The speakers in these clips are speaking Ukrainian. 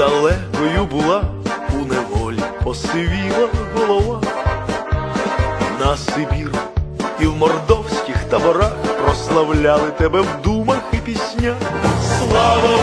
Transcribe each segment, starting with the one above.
Далекою була, у неволі посивіла голова. На Сибіру і в мордовських таборах прославляли тебе в думах і піснях. Слава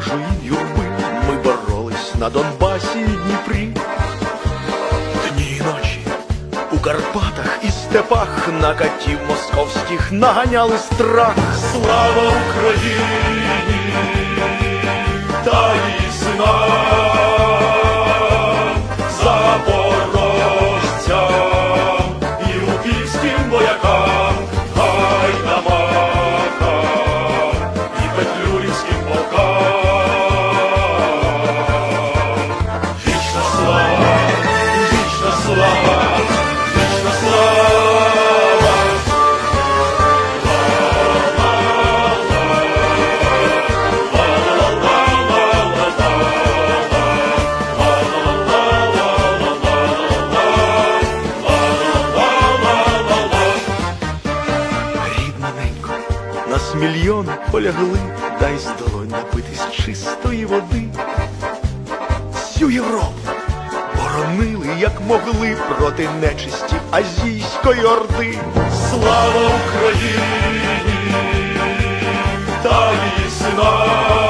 проти вражої юрби ми боролись на Донбасі і Дніпрі. Дні і ночі у Карпатах і степах на катів московських наганяли страх. Слава Україні мільйони полягли, дай з долонь напитись чистої води. Всю Європу боронили, як могли, проти нечисті азійської орди. Слава Україні та її сина!